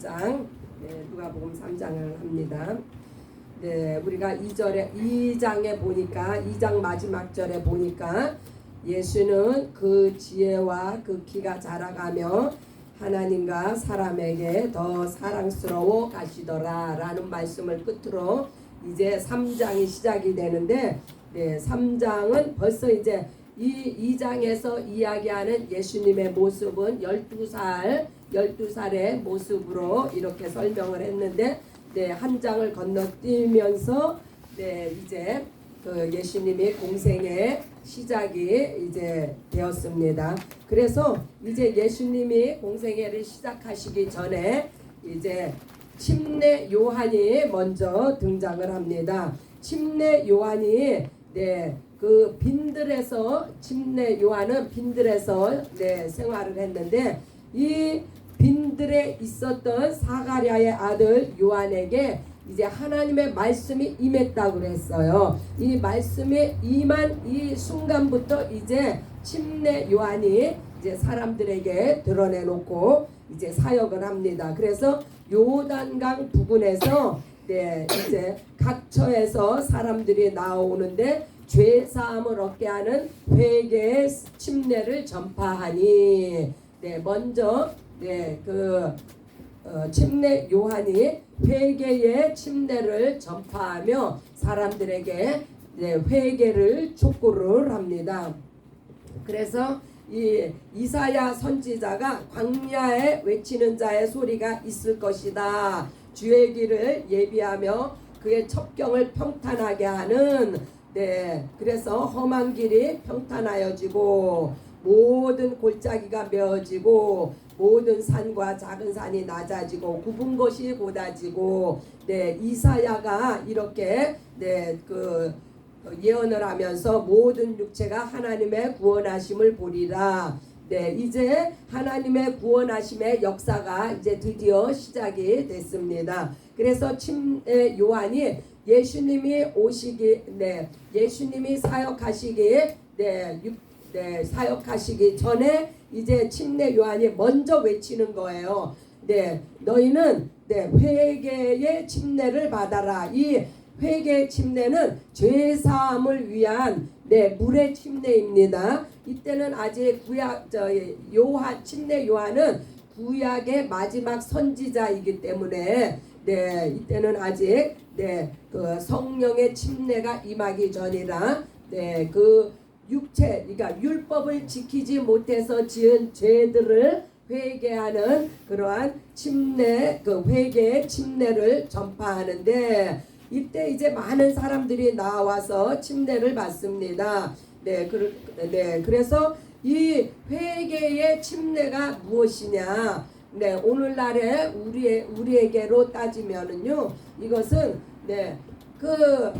3장 네, 누가복음 3장을 합니다. 네, 우리가 2절에 2장에 보니까 2장 마지막 절에 보니까 예수는 그 지혜와 그 키가 자라가며 하나님과 사람에게 더 사랑스러워 가시더라라는 말씀을 끝으로 이제 3장이 시작이 되는데 네, 3장은 벌써 이제 이 2장에서 이야기하는 예수님의 모습은 12살 12살의 모습으로 이렇게 설명을 했는데 네, 한 장을 건너뛰면서 네, 이제 그 예수님이 공생의 시작이 이제 되었습니다. 그래서 이제 예수님이 공생애를 시작하시기 전에 이제 침례 요한이 먼저 등장을 합니다. 침례 요한이 네, 그 빈들에서 침례 요한은 빈들에서 네, 생활을 했는데 이 빈들에 있었던 사가랴의 아들 요한에게 이제 하나님의 말씀이 임했다고 그랬어요. 이 말씀이 임한 이 순간부터 이제 침례 요한이 이제 사람들에게 드러내놓고 이제 사역을 합니다. 그래서 요단강 부근에서 네, 이제 각 처에서 사람들이 나오는데 죄 사함을 얻게 하는 회개의 침례를 전파하니 네, 먼저 네, 그 어, 침례 요한이 회개의 침례를 전파하며 사람들에게 네, 회개를 촉구를 합니다. 그래서 이 이사야 선지자가 광야에 외치는 자의 소리가 있을 것이다. 주의 길을 예비하며 그의 첩경을 평탄하게 하는 네 그래서 험한 길이 평탄하여지고 모든 골짜기가 메어지고 모든 산과 작은 산이 낮아지고 굽은 것이 곧아지고 네 이사야가 이렇게 네그 예언을 하면서 모든 육체가 하나님의 구원하심을 보리라. 네, 이제 하나님의 구원하심의 역사가 이제 드디어 시작이 됐습니다. 그래서 침례 요한이 예수님이 오시기, 네, 예수님이 사역하시기, 네, 육, 네, 사역하시기 전에 이제 침례 요한이 먼저 외치는 거예요. 네, 너희는 네, 회개의 침례를 받아라. 이 회개 침례는 죄 사함을 위한 네 물의 침례입니다. 이때는 아직 구약 저 요한 침례 요한은 구약의 마지막 선지자이기 때문에 네 이때는 아직 네 그 성령의 침례가 임하기 전이라 네 그 육체 그러니까 율법을 지키지 못해서 지은 죄들을 회개하는 그러한 침례 그 회개의 침례를 전파하는데 이때 이제 많은 사람들이 나와서 침례를 받습니다. 네, 그, 네, 그래서 이 회개의 침례가 무엇이냐? 네, 오늘날에 우리 우리에게로 따지면은요, 이것은 네, 그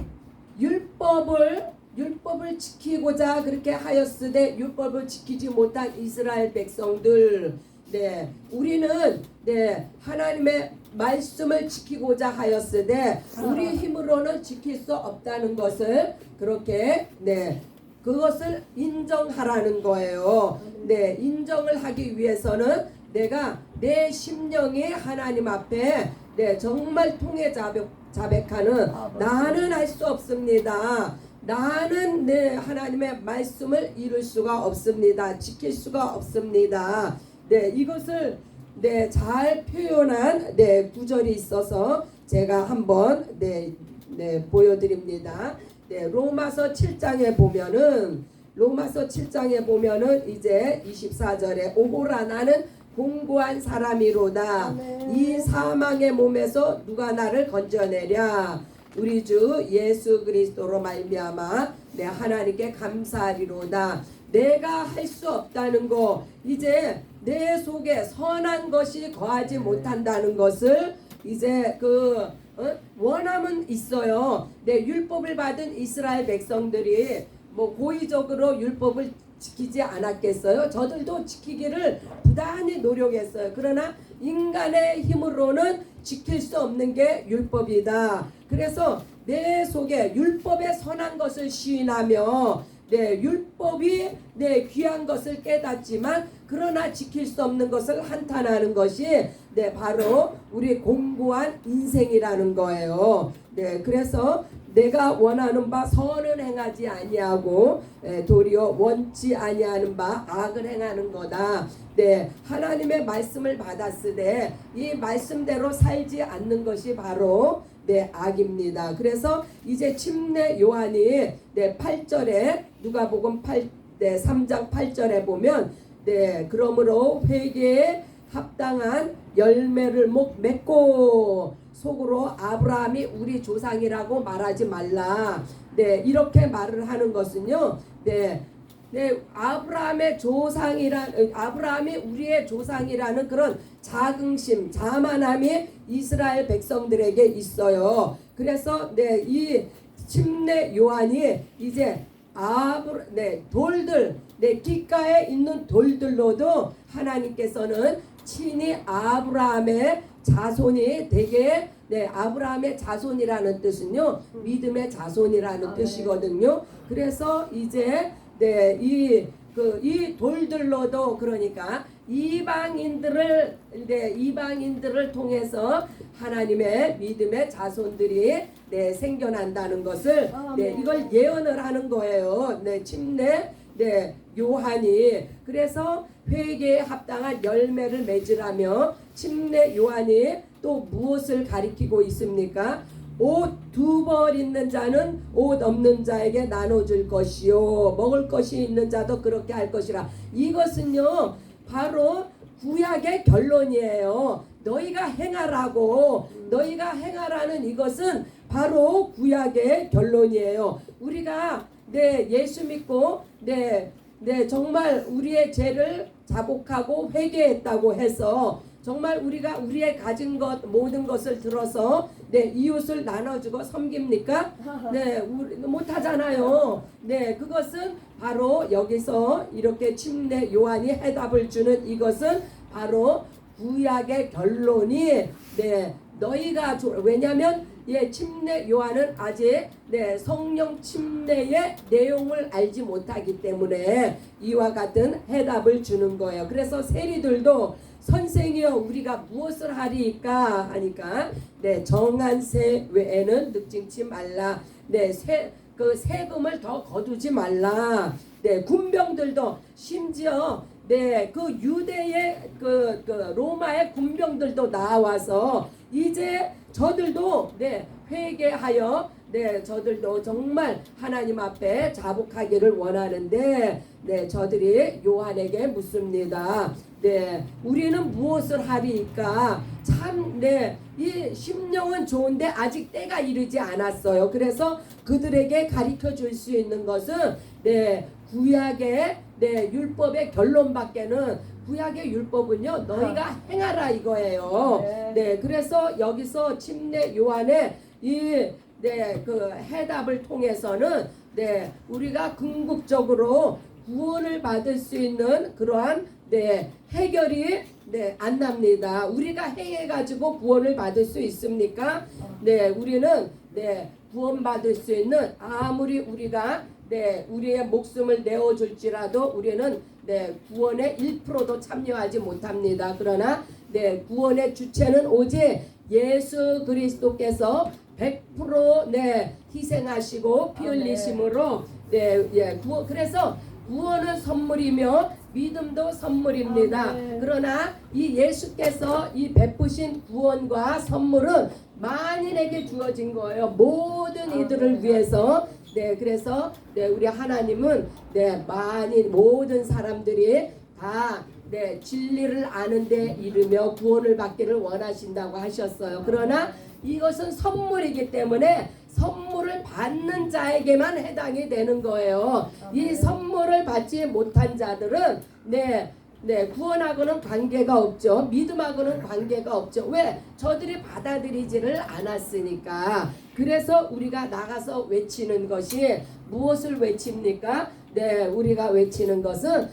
율법을 율법을 지키고자 그렇게 하였으되 율법을 지키지 못한 이스라엘 백성들 네, 우리는 네 하나님의 말씀을 지키고자 하였으되 우리 힘으로는 지킬 수 없다는 것을 그렇게 네 그것을 인정하라는 거예요. 네, 인정을 하기 위해서는 내가 내 심령이 하나님 앞에 네 정말 통해 자백 자백하는 나는 할 수 없습니다. 나는 내 하나님의 말씀을 이룰 수가 없습니다. 지킬 수가 없습니다. 네, 이것을 네, 잘 표현한 네, 구절이 있어서 제가 한번 네, 네, 보여드립니다. 네, 로마서 7장에 보면은 로마서 7장에 보면은 이제 24절에 오호라 나는 공고한 사람이로다. 아멘. 이 사망의 몸에서 누가 나를 건져내랴. 우리 주 예수 그리스도로 말미암아 내 하나님께 감사하리로다. 내가 할 수 없다는 거 이제 내 속에 선한 것이 거하지 못한다는 것을 이제 그 어? 원함은 있어요. 내 율법을 받은 이스라엘 백성들이 뭐 고의적으로 율법을 지키지 않았겠어요? 저들도 지키기를 부단히 노력했어요. 그러나 인간의 힘으로는 지킬 수 없는 게 율법이다. 그래서 내 속에 율법의 선한 것을 시인하며 네, 율법이 네, 귀한 것을 깨닫지만 그러나 지킬 수 없는 것을 한탄하는 것이 네 바로 우리 공고한 인생이라는 거예요. 네 그래서 내가 원하는 바 선은 행하지 아니하고 에, 도리어 원치 아니하는 바 악을 행하는 거다. 네 하나님의 말씀을 받았으되 이 말씀대로 살지 않는 것이 바로 네 악입니다. 그래서 이제 침례 요한이 네 8절에 누가복음 8 네, 3장 8절에 보면 네 그러므로 회개에 합당한 열매를 목 맺고 속으로 아브라함이 우리 조상이라고 말하지 말라. 네 이렇게 말을 하는 것은요. 네. 네, 아브라함의 조상이란 아브라함이 우리의 조상이라는 그런 자긍심, 자만함이 이스라엘 백성들에게 있어요. 그래서 네, 이 침례 요한이 이제 아브 네, 돌들 네, 귓가에 있는 돌들로도 하나님께서는 친히 아브라함의 자손이 되게 네, 아브라함의 자손이라는 뜻은요. 믿음의 자손이라는 아, 네. 뜻이거든요. 그래서 이제 네, 이 그 이 돌들로도 그러니까 이방인들을 네, 이방인들을 통해서 하나님의 믿음의 자손들이 네, 생겨난다는 것을 아, 네, 네. 이걸 예언을 하는 거예요. 네, 침례 네, 요한이. 그래서 회개에 합당한 열매를 맺으라며 침례 요한이 또 무엇을 가리키고 있습니까? 옷 두 벌 있는 자는 옷 없는 자에게 나눠줄 것이요. 먹을 것이 있는 자도 그렇게 할 것이라. 이것은요 바로 구약의 결론이에요. 너희가 행하라고. 너희가 행하라는 이것은 바로 구약의 결론이에요. 우리가 네 예수 믿고 네, 네 정말 우리의 죄를 자복하고 회개했다고 해서 정말 우리가 우리의 가진 것 모든 것을 들어서 네 이웃을 나눠주고 섬깁니까? 네 우리 못하잖아요. 네 그것은 바로 여기서 이렇게 침례 요한이 해답을 주는 이것은 바로 구약의 결론이 네 너희가 조- 왜냐하면 예 침례 요한은 아직 네 성령 침례의 내용을 알지 못하기 때문에 이와 같은 해답을 주는 거예요. 그래서 세리들도 선생이여 우리가 무엇을 하리까 하니까 네 정한 세 외에는 늑증치 말라 네 세 그 세금을 더 거두지 말라 네 군병들도 심지어 네 그 유대의 그, 그 로마의 군병들도 나와서 이제 저들도 네 회개하여 네 저들도 정말 하나님 앞에 자복하기를 원하는데 네 저들이 요한에게 묻습니다. 네 우리는 무엇을 하리까 참네이 심령은 좋은데 아직 때가 이르지 않았어요. 그래서 그들에게 가르쳐 줄 수 있는 것은 네 구약의 네 율법의 결론밖에는 구약의 율법은요 너희가 행하라 이거예요. 네. 네 그래서 여기서 침례 요한의 이 네 그 해답을 통해서는 네 우리가 궁극적으로 구원을 받을 수 있는 그러한 네 해결이 네 안 납니다. 우리가 행해 가지고 구원을 받을 수 있습니까? 네 우리는 네 구원 받을 수 있는 아무리 우리가 네 우리의 목숨을 내어 줄지라도 우리는 네 구원의 1%도 참여하지 못합니다. 그러나 네 구원의 주체는 오직 예수 그리스도께서 100%네 희생하시고 피. 흘리심으로 네 예 구원 그래서 구원은 선물이며 믿음도 선물입니다. 아멘. 그러나 이 예수께서 이 베푸신 구원과 선물은 만인에게 주어진 거예요. 모든 이들을. 위해서 네 그래서 네 우리 하나님은 네 만인 모든 사람들이 다 네, 진리를 아는데 이르며 구원을 받기를 원하신다고 하셨어요. 그러나 이것은 선물이기 때문에 선물을 받는 자에게만 해당이 되는 거예요. 이 선물을 받지 못한 자들은 네, 네 구원하고는 관계가 없죠. 믿음하고는 관계가 없죠. 왜? 저들이 받아들이지를 않았으니까. 그래서 우리가 나가서 외치는 것이 무엇을 외칩니까? 네, 우리가 외치는 것은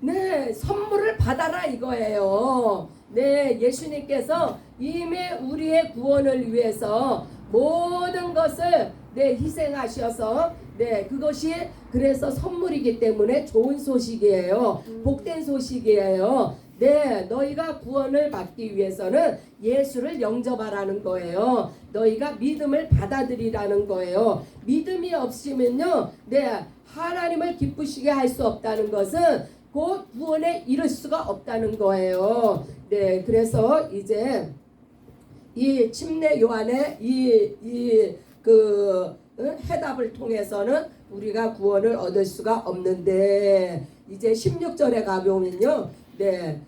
네, 선물을 받아라 이거예요. 네, 예수님께서 이미 우리의 구원을 위해서 모든 것을 네, 희생하셔서 네, 그것이 그래서 선물이기 때문에 좋은 소식이에요. 복된 소식이에요. 네, 너희가 구원을 받기 위해서는 예수를 영접하라는 거예요. 너희가 믿음을 받아들이라는 거예요. 믿음이 없으면요, 네, 하나님을 기쁘시게 할 수 없다는 것은 곧 구원에 이를 수가 없다는 거예요. 네, 그래서 이제 이 침례 요한의 이이그 해답을 통해서는 우리가 구원을 얻을 수가 없는데 이제 16절에 가보면요. 네.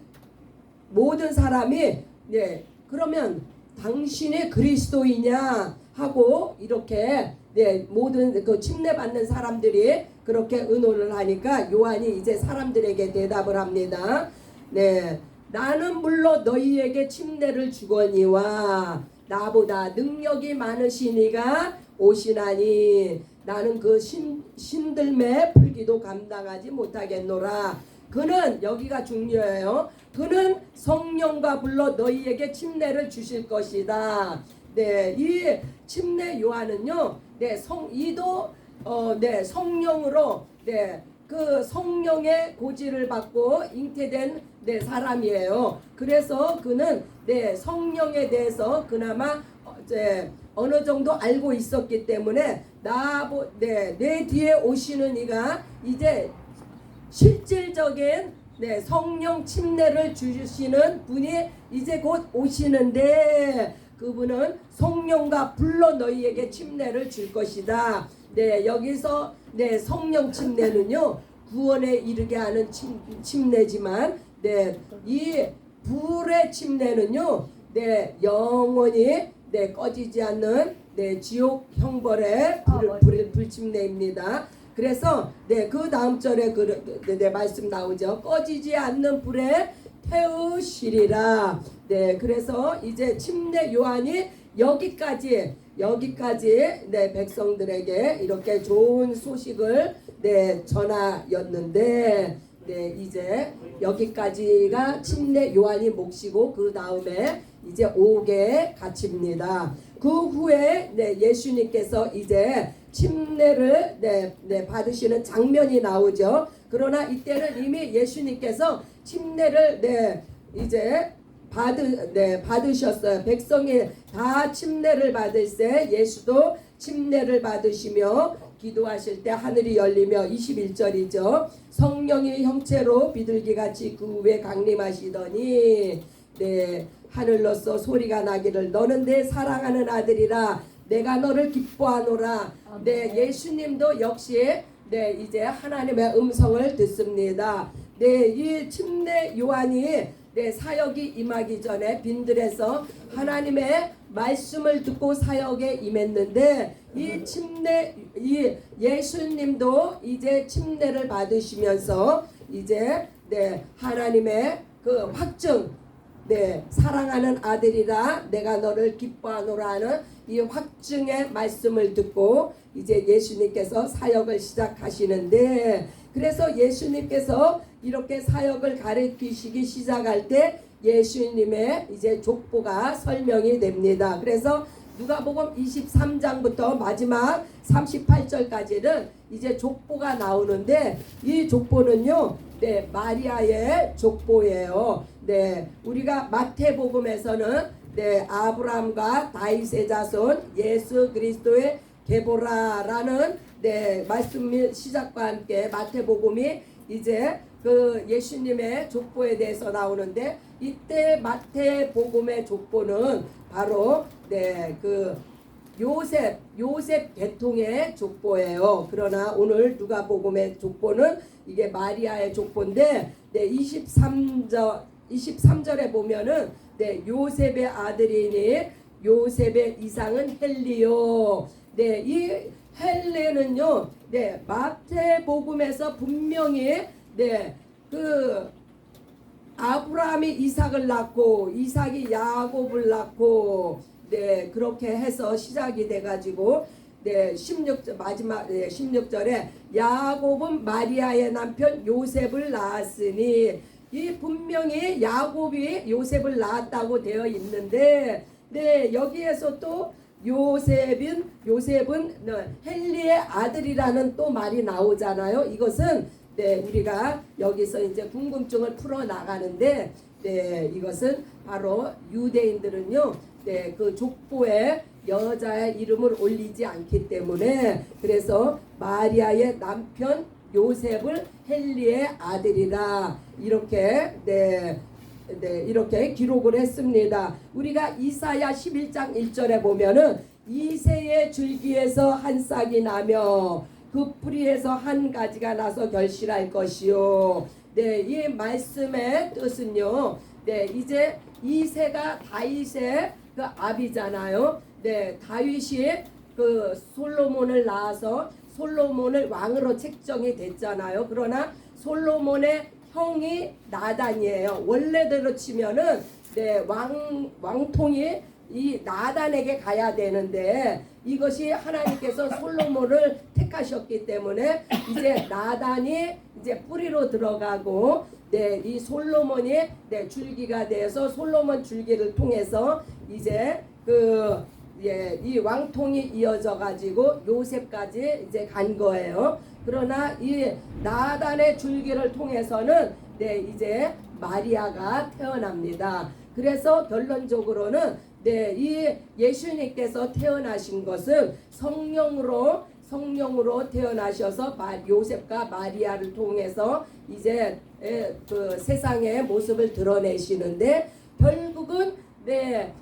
모든 사람이 네. 그러면 당신이 그리스도이냐 하고 이렇게 네, 모든 그 침례 받는 사람들이 그렇게 의논을 하니까 요한이 이제 사람들에게 대답을 합니다. 네. 나는 물론 너희에게 침례를 주거니와 나보다 능력이 많으시니가 오시나니 나는 그 신, 신들매 풀기도 감당하지 못하겠노라. 그는 여기가 중요해요. 그는 성령과 불러 너희에게 침례를 주실 것이다. 네, 이 침례 요한은요. 네, 성 이도 어, 네, 성령으로 네, 그 성령의 고지를 받고 잉태된 네, 사람이에요. 그래서 그는 네, 성령에 대해서 그나마 어, 이제 어느 정도 알고 있었기 때문에 나보 네, 내 뒤에 오시는 이가 이제 실질적인 네, 성령 침례를 주시는 분이 이제 곧 오시는데 그분은 성령과 불러 너희에게 침례를 줄 것이다. 네, 여기서 네, 성령 침례는요. 구원에 이르게 하는 침, 침례지만 네, 이 불의 침례는요. 네, 영원히 네, 꺼지지 않는 네, 지옥 형벌의 불, 불, 불침례입니다. 그래서 네, 그 다음 절에 그 네, 네, 말씀 나오죠. 꺼지지 않는 불에 태우시리라. 네, 그래서 이제 침례 요한이 여기까지 여기까지 네 백성들에게 이렇게 좋은 소식을 네 전하였는데 네 이제 여기까지가 침례 요한이 몫이고 그 다음에 이제 옥에 갇힙니다. 그 후에 네 예수님께서 이제 침례를 네, 네 받으시는 장면이 나오죠. 그러나 이때는 이미 예수님께서 침례를 네 이제 받으 네 받으셨어요. 백성이 다 침례를 받을 때 예수도 침례를 받으시며 기도하실 때 하늘이 열리며 21절이죠. 성령이 형체로 비둘기 같이 그 위에 강림하시더니 네 하늘로서 소리가 나기를 너는 내 사랑하는 아들이라 내가 너를 기뻐하노라. 네 예수님도 역시 네 이제 하나님의 음성을 듣습니다. 네 이 침례 요한이 네, 사역이 임하기 전에 빈들에서 하나님의 말씀을 듣고 사역에 임했는데 이 침례 이 예수님도 이제 침례를 받으시면서 이제 네 하나님의 그 확증 네 사랑하는 아들이라 내가 너를 기뻐하노라 하는 이 확증의 말씀을 듣고 이제 예수님께서 사역을 시작하시는데 그래서 예수님께서 이렇게 사역을 가르치시기 시작할 때 예수님의 이제 족보가 설명이 됩니다. 그래서 누가복음 23장부터 마지막 38절까지는 이제 족보가 나오는데 이 족보는요. 네, 마리아의 족보예요. 네, 우리가 마태복음에서는 네, 아브라함과 다윗의 자손 예수 그리스도의 게보라라는 네, 말씀 및 시작과 함께 마태복음이 이제 그 예수님의 족보에 대해서 나오는데 이때 마태복음의 족보는 바로 네, 그 요셉 요셉 계통의 족보예요. 그러나 오늘 누가복음의 족보는 이게 마리아의 족보인데 네, 23절 23절에 보면은 네, 요셉의 아들이니 요셉의 이상은 헬리요. 네, 이 헬레는요. 네, 마태복음에서 분명히 네, 그 아브라함이 이삭을 낳고 이삭이 야곱을 낳고 네, 그렇게 해서 시작이 돼 가지고 네, 16절 마지막 네, 16절에 야곱은 마리아의 남편 요셉을 낳았으니 이 분명히 야곱이 요셉을 낳았다고 되어 있는데 네, 여기에서 또 요셉은 요셉은 네, 헨리의 아들이라는 또 말이 나오잖아요. 이것은 네 우리가 여기서 이제 궁금증을 풀어 나가는데 네 이것은 바로 유대인들은요 네 그 족보에 여자의 이름을 올리지 않기 때문에 그래서 마리아의 남편 요셉을 헨리의 아들이라 이렇게 네, 네 이렇게 기록을 했습니다. 우리가 이사야 11장 1절에 보면은 이새의 줄기에서 한 싹이 나며 그 뿌리에서 한 가지가 나서 결실할 것이요. 네, 이 말씀의 뜻은요. 네, 이제 이새가 다윗의 그 아비잖아요. 네, 다윗이 그 솔로몬을 낳아서 솔로몬을 왕으로 책정이 됐잖아요. 그러나 솔로몬의 형이 나단이에요. 원래대로 치면은 네, 왕 왕통이 이 나단에게 가야 되는데 이것이 하나님께서 솔로몬을 택하셨기 때문에 이제 나단이 이제 뿌리로 들어가고 네, 이 솔로몬이 네, 줄기가 돼서 솔로몬 줄기를 통해서 이제 그 예, 이 왕통이 이어져 가지고 요셉까지 이제 간 거예요. 그러나 이 나단의 줄기를 통해서는 네, 이제 마리아가 태어납니다. 그래서 결론적으로는 네, 이 예수님께서 태어나신 것은 성령으로 성령으로 태어나셔서 마- 요셉과 마리아를 통해서 이제 에, 그 세상의 모습을 드러내시는데 결국은 네,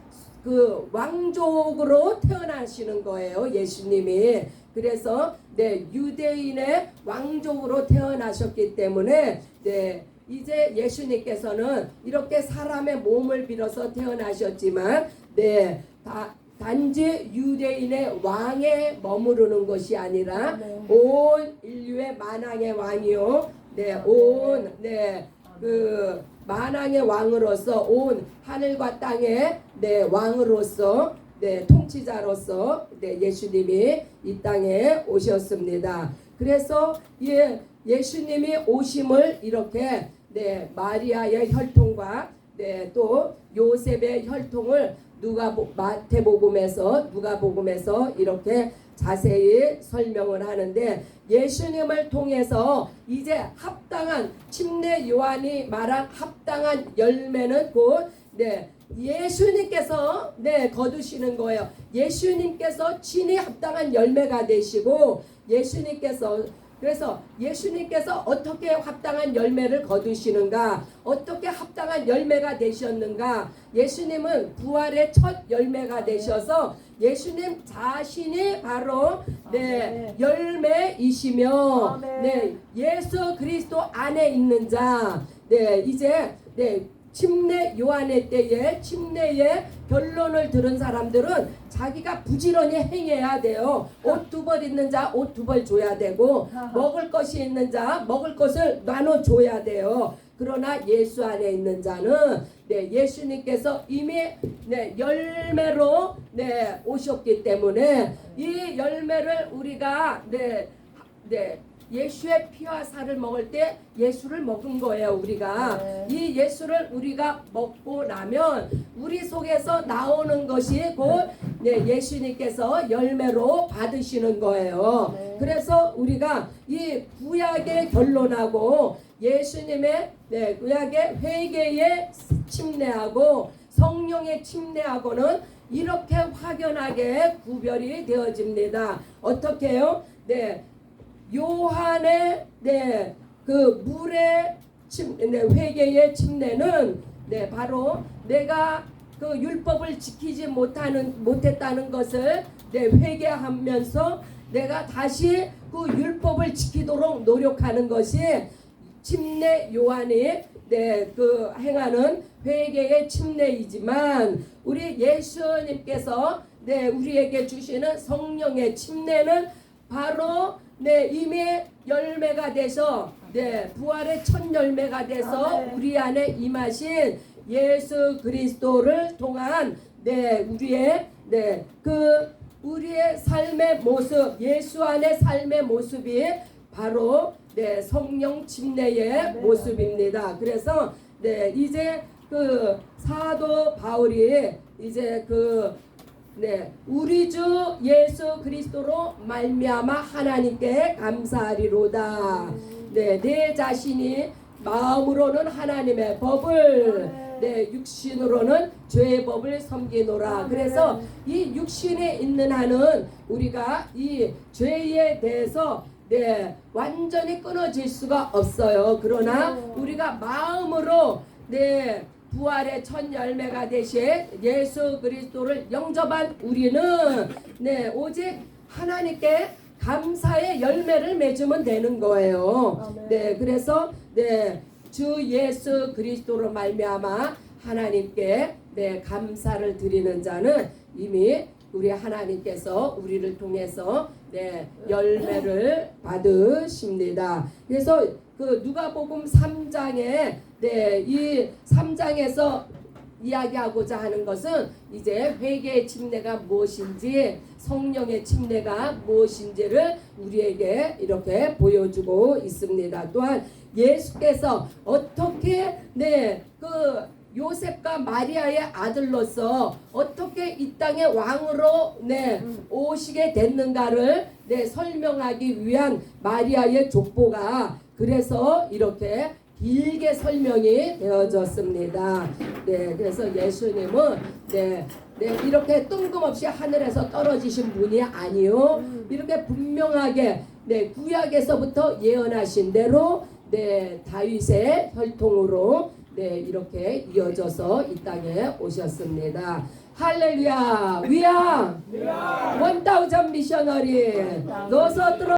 그 왕족으로 태어나시는 거예요. 예수님이. 그래서 네, 유대인의 왕족으로 태어나셨기 때문에 네, 이제 예수님께서는 이렇게 사람의 몸을 빌어서 태어나셨지만 네, 다, 단지 유대인의 왕에 머무르는 것이 아니라 네. 온 인류의 만왕의 왕이요. 네, 온 네, 그 만왕의 왕으로서 온 하늘과 땅의 네, 왕으로서 네, 통치자로서 네, 예수님이 이 땅에 오셨습니다. 그래서 예, 예수님이 오심을 이렇게 네, 마리아의 혈통과 네, 또 요셉의 혈통을 누가 마태복음에서 누가복음에서 이렇게 자세히 설명을 하는데 예수님을 통해서 이제 합당한 침례 요한이 말한 합당한 열매는 곧 네, 예수님께서 네 거두시는 거예요. 예수님께서 친히 합당한 열매가 되시고 예수님께서 그래서 예수님께서 어떻게 합당한 열매를 거두시는가? 어떻게 합당한 열매가 되셨는가? 예수님은 부활의 첫 열매가 되셔서 예수님 자신이 바로 네, 열매이시며 아멘. 네, 예수 그리스도 안에 있는 자. 네, 이제 네, 침례 요한의 때에 침례의 결론을 들은 사람들은 자기가 부지런히 행해야 돼요. 옷 두 벌 있는 자 옷 두 벌 줘야 되고 먹을 것이 있는 자 먹을 것을 나눠 줘야 돼요. 그러나 예수 안에 있는 자는 네, 예수님께서 이미 네, 열매로 네, 오셨기 때문에 이 열매를 우리가 네, 네, 예수의 피와 살을 먹을 때 예수를 먹은 거예요 우리가 네. 이 예수를 우리가 먹고 나면 우리 속에서 나오는 것이 곧 네, 예수님께서 열매로 받으시는 거예요 네. 그래서 우리가 이 구약의 결론하고 예수님의 네, 구약의 회개의 침례하고 성령의 침례하고는 이렇게 확연하게 구별이 되어집니다. 어떻게요? 네, 요한의 네, 그 물의 침, 네, 회개의 침례는 네, 바로 내가 그 율법을 지키지 못하는 못했다는 것을 네, 회개하면서 내가 다시 그 율법을 지키도록 노력하는 것이 침례 요한이 네, 그 행하는 회개의 침례이지만 우리 예수님께서 네, 우리에게 주시는 성령의 침례는 바로 네, 이미 열매가 돼서 네, 부활의 첫 열매가 돼서 아멘. 우리 안에 임하신 예수 그리스도를 통한 네, 우리의 네, 그 우리의 삶의 모습, 예수 안의 삶의 모습이 바로 네, 성령 침례의 아멘. 모습입니다. 그래서 네, 이제 그 사도 바울이 이제 그 네, 우리 주 예수 그리스도로 말미암아 하나님께 감사하리로다. 네, 내 자신이 마음으로는 하나님의 법을 네, 육신으로는 죄의 법을 섬기노라. 그래서 이 육신에 있는 한은 우리가 이 죄에 대해서 네, 완전히 끊어질 수가 없어요. 그러나 우리가 마음으로 네, 부활의 첫 열매가 되신 예수 그리스도를 영접한 우리는 네, 오직 하나님께 감사의 열매를 맺으면 되는 거예요. 네, 그래서 네, 주 예수 그리스도로 말미암아 하나님께 네, 감사를 드리는 자는 이미 우리 하나님께서 우리를 통해서 네, 열매를 받으십니다. 그래서 그 누가복음 3장에 네, 이 3장에서 이야기하고자 하는 것은 이제 회개의 침례가 무엇인지 성령의 침례가 무엇인지를 우리에게 이렇게 보여주고 있습니다. 또한 예수께서 어떻게 네그 요셉과 마리아의 아들로서 어떻게 이 땅의 왕으로 네 오시게 됐는가를 네 설명하기 위한 마리아의 족보가 그래서 이렇게 길게 설명이 되어졌습니다. 네, 그래서 예수님은 네, 네 이렇게 뜬금없이 하늘에서 떨어지신 분이 아니요 이렇게 분명하게 네 구약에서부터 예언하신 대로 네 다윗의 혈통으로 네 이렇게 이어져서 이 땅에 오셨습니다. 할렐루야 위암 원다우전 미셔너리 노서 들어